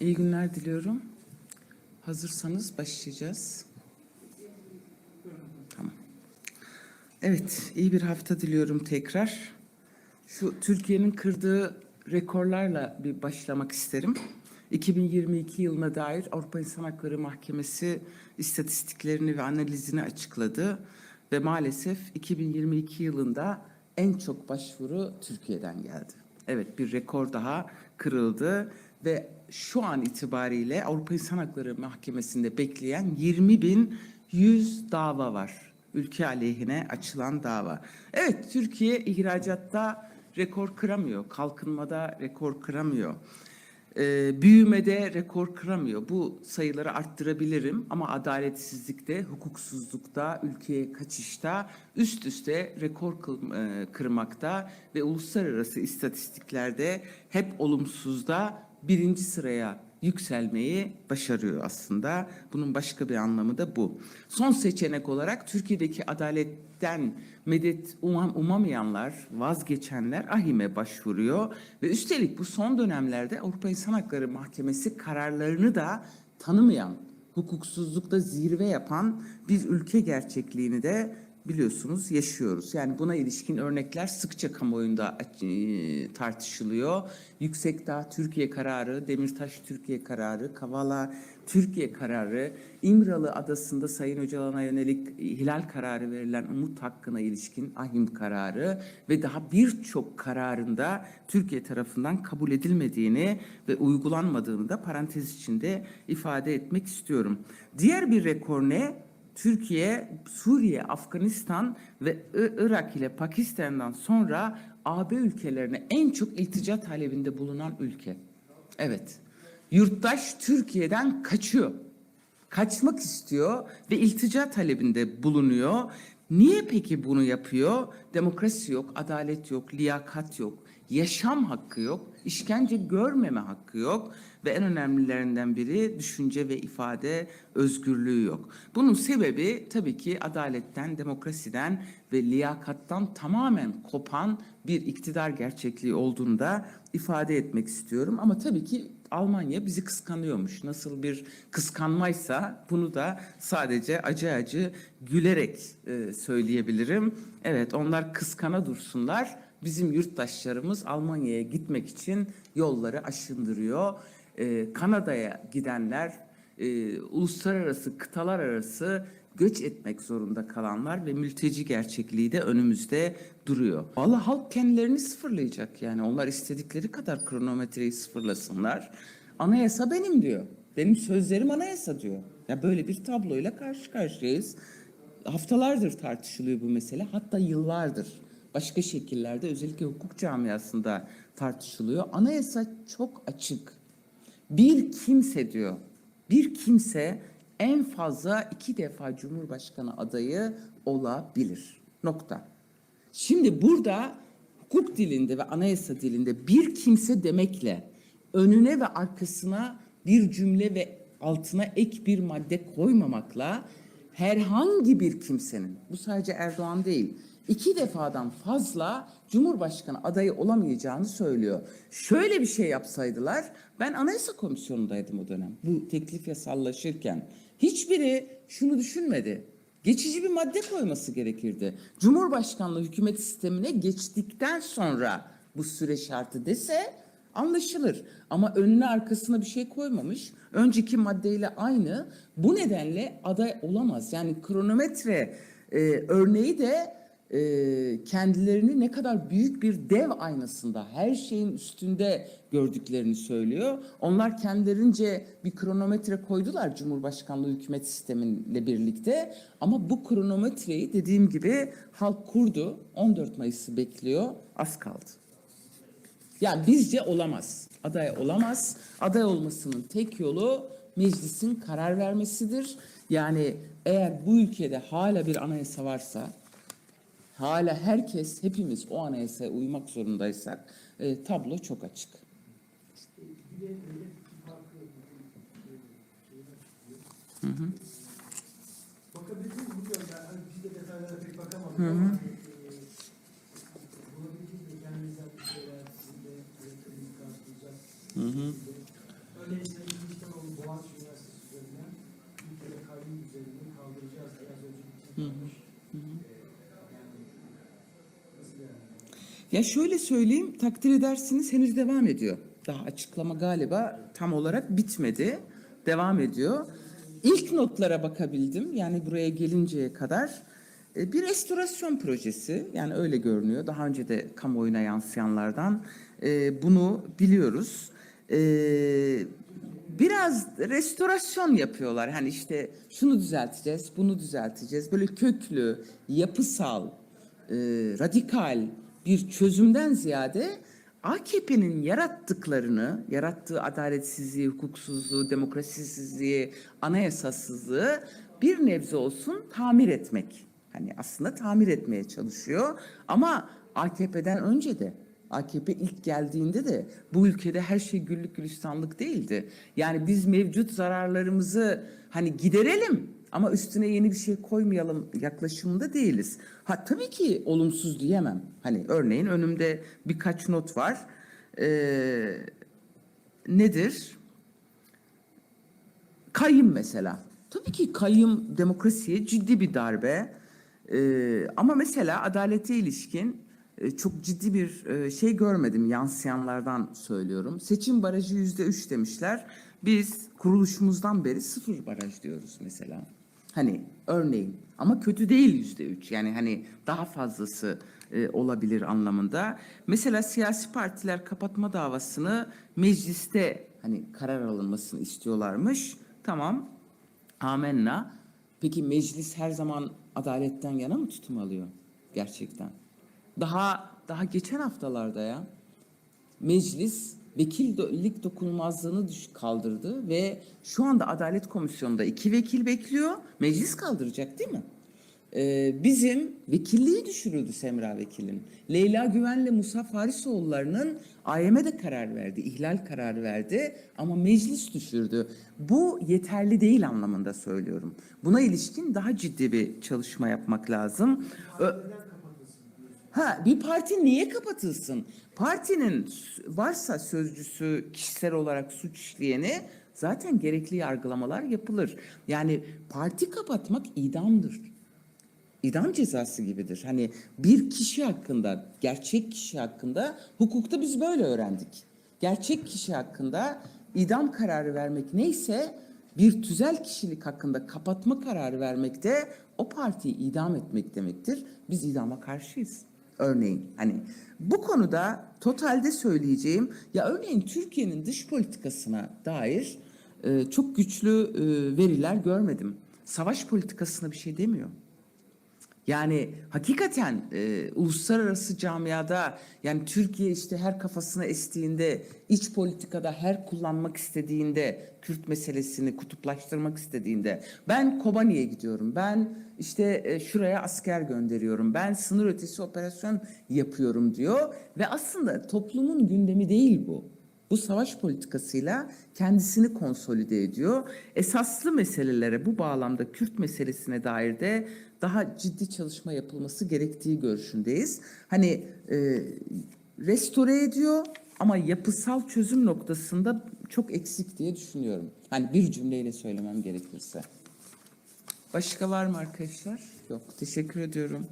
İyi günler diliyorum. Hazırsanız başlayacağız. Tamam. Evet, iyi bir hafta diliyorum tekrar. Şu Türkiye'nin kırdığı rekorlarla bir başlamak isterim. 2022 yılına dair Avrupa İnsan Hakları Mahkemesi istatistiklerini ve analizini açıkladı ve maalesef 2022 yılında en çok başvuru Türkiye'den geldi. Evet bir rekor daha kırıldı ve şu an itibariyle Avrupa İnsan Hakları Mahkemesi'nde bekleyen 20.100 dava var. Ülke aleyhine açılan dava. Evet Türkiye ihracatta rekor kıramıyor, kalkınmada rekor kıramıyor. Ee, büyümede rekor kıramıyor. Bu sayıları arttırabilirim ama adaletsizlikte, hukuksuzlukta, ülkeye kaçışta üst üste rekor e, kırmakta ve uluslararası istatistiklerde hep olumsuzda birinci sıraya yükselmeyi başarıyor aslında. Bunun başka bir anlamı da bu. Son seçenek olarak Türkiye'deki adaletten medet umam, umamayanlar, vazgeçenler AHİM'e başvuruyor ve üstelik bu son dönemlerde Avrupa İnsan Hakları Mahkemesi kararlarını da tanımayan, hukuksuzlukta zirve yapan bir ülke gerçekliğini de biliyorsunuz yaşıyoruz. Yani buna ilişkin örnekler sıkça kamuoyunda e, tartışılıyor. Yüksekdağ Türkiye kararı, Demirtaş Türkiye kararı, Kavala Türkiye kararı, İmralı Adası'nda Sayın Öcalan'a yönelik hilal kararı verilen umut hakkına ilişkin ahim kararı ve daha birçok kararında Türkiye tarafından kabul edilmediğini ve uygulanmadığını da parantez içinde ifade etmek istiyorum. Diğer bir rekor ne? Türkiye, Suriye, Afganistan ve Irak ile Pakistan'dan sonra AB ülkelerine en çok iltica talebinde bulunan ülke. Evet. Yurttaş Türkiye'den kaçıyor. Kaçmak istiyor ve iltica talebinde bulunuyor. Niye peki bunu yapıyor? Demokrasi yok, adalet yok, liyakat yok, yaşam hakkı yok, işkence görmeme hakkı yok ve en önemlilerinden biri düşünce ve ifade özgürlüğü yok. Bunun sebebi tabii ki adaletten, demokrasiden ve liyakattan tamamen kopan bir iktidar gerçekliği olduğunu da ifade etmek istiyorum. Ama tabii ki Almanya bizi kıskanıyormuş. Nasıl bir kıskanmaysa bunu da sadece acı acı gülerek e, söyleyebilirim. Evet onlar kıskana dursunlar. Bizim yurttaşlarımız Almanya'ya gitmek için yolları aşındırıyor. E, Kanada'ya gidenler, e, uluslararası, kıtalar arası göç etmek zorunda kalanlar ve mülteci gerçekliği de önümüzde duruyor. Vallahi halk kendilerini sıfırlayacak yani. Onlar istedikleri kadar kronometreyi sıfırlasınlar. Anayasa benim diyor. Benim sözlerim anayasa diyor. Ya böyle bir tabloyla karşı karşıyayız. Haftalardır tartışılıyor bu mesele. Hatta yıllardır başka şekillerde özellikle hukuk camiasında tartışılıyor. Anayasa çok açık. Bir kimse diyor, bir kimse en fazla iki defa Cumhurbaşkanı adayı olabilir. Nokta. Şimdi burada hukuk dilinde ve anayasa dilinde bir kimse demekle önüne ve arkasına bir cümle ve altına ek bir madde koymamakla herhangi bir kimsenin, bu sadece Erdoğan değil, iki defadan fazla Cumhurbaşkanı adayı olamayacağını söylüyor. Şöyle bir şey yapsaydılar, ben Anayasa Komisyonu'ndaydım o dönem. Bu teklif yasallaşırken. Hiçbiri şunu düşünmedi. Geçici bir madde koyması gerekirdi. Cumhurbaşkanlığı hükümet sistemine geçtikten sonra bu süre şartı dese anlaşılır. Ama önüne arkasına bir şey koymamış. Önceki maddeyle aynı. Bu nedenle aday olamaz. Yani kronometre e, örneği de e, kendilerini ne kadar büyük bir dev aynasında her şeyin üstünde gördüklerini söylüyor. Onlar kendilerince bir kronometre koydular Cumhurbaşkanlığı hükümet sistemiyle birlikte. Ama bu kronometreyi dediğim gibi halk kurdu. 14 Mayıs'ı bekliyor. Az kaldı. Yani bizce olamaz. Aday olamaz. Aday olmasının tek yolu meclisin karar vermesidir. Yani eğer bu ülkede hala bir anayasa varsa, hala herkes, hepimiz o anayasaya uymak zorundaysak e, tablo çok açık. Hı hı. Bakabildiniz mi bilmiyorum ben hani biz de detaylara pek bakamadık ama e, bulabildiğiniz mi kendinizden bir şeyler sizin de elektriğinizi karşılayacak Hı hı. Örneğin Sayın Ya şöyle söyleyeyim, takdir edersiniz henüz devam ediyor. Daha açıklama galiba tam olarak bitmedi. Devam ediyor. İlk notlara bakabildim. Yani buraya gelinceye kadar e, bir restorasyon projesi. Yani öyle görünüyor. Daha önce de kamuoyuna yansıyanlardan e, bunu biliyoruz. E, biraz restorasyon yapıyorlar. Hani işte şunu düzelteceğiz, bunu düzelteceğiz. Böyle köklü, yapısal, radikal bir çözümden ziyade AKP'nin yarattıklarını, yarattığı adaletsizliği, hukuksuzluğu, demokrasisizliği, anayasasızlığı bir nebze olsun tamir etmek. Hani aslında tamir etmeye çalışıyor ama AKP'den önce de AKP ilk geldiğinde de bu ülkede her şey güllük gülistanlık değildi. Yani biz mevcut zararlarımızı hani giderelim ama üstüne yeni bir şey koymayalım yaklaşımında değiliz. Ha tabii ki olumsuz diyemem. Hani örneğin önümde birkaç not var. Ee, nedir? Kayyım mesela. Tabii ki kayyım demokrasiye ciddi bir darbe. Ee, ama mesela adalete ilişkin e, çok ciddi bir e, şey görmedim yansıyanlardan söylüyorum. Seçim barajı yüzde üç demişler. Biz kuruluşumuzdan beri sıfır baraj diyoruz mesela. Hani örneğin ama kötü değil yüzde üç. Yani hani daha fazlası e, olabilir anlamında. Mesela siyasi partiler kapatma davasını mecliste hani karar alınmasını istiyorlarmış. Tamam. Amenna. Peki meclis her zaman adaletten yana mı tutum alıyor? Gerçekten. Daha daha geçen haftalarda ya meclis vekillik dokunulmazlığını kaldırdı ve şu anda Adalet Komisyonu'nda iki vekil bekliyor. Meclis kaldıracak değil mi? Ee, bizim vekilliği düşürüldü Semra Vekil'in. Leyla Güven'le Musa Farisoğulları'nın AYM'de karar verdi, ihlal kararı verdi ama meclis düşürdü. Bu yeterli değil anlamında söylüyorum. Buna ilişkin daha ciddi bir çalışma yapmak lazım. Ö- Ha bir parti niye kapatılsın? Partinin varsa sözcüsü kişisel olarak suç işleyeni zaten gerekli yargılamalar yapılır. Yani parti kapatmak idamdır. İdam cezası gibidir. Hani bir kişi hakkında, gerçek kişi hakkında hukukta biz böyle öğrendik. Gerçek kişi hakkında idam kararı vermek neyse bir tüzel kişilik hakkında kapatma kararı vermek de o partiyi idam etmek demektir. Biz idama karşıyız. Örneğin hani bu konuda totalde söyleyeceğim ya örneğin Türkiye'nin dış politikasına dair e, çok güçlü e, veriler görmedim. Savaş politikasına bir şey demiyor. Yani hakikaten e, uluslararası camiada yani Türkiye işte her kafasına estiğinde iç politikada her kullanmak istediğinde Kürt meselesini kutuplaştırmak istediğinde ben Kobani'ye gidiyorum. Ben işte e, şuraya asker gönderiyorum. Ben sınır ötesi operasyon yapıyorum diyor. Ve aslında toplumun gündemi değil bu. Bu savaş politikasıyla kendisini konsolide ediyor. Esaslı meselelere bu bağlamda Kürt meselesine dair de daha ciddi çalışma yapılması gerektiği görüşündeyiz. Hani e, restore ediyor ama yapısal çözüm noktasında çok eksik diye düşünüyorum. Hani bir cümleyle söylemem gerekirse. Başka var mı arkadaşlar? Yok. Teşekkür ediyorum.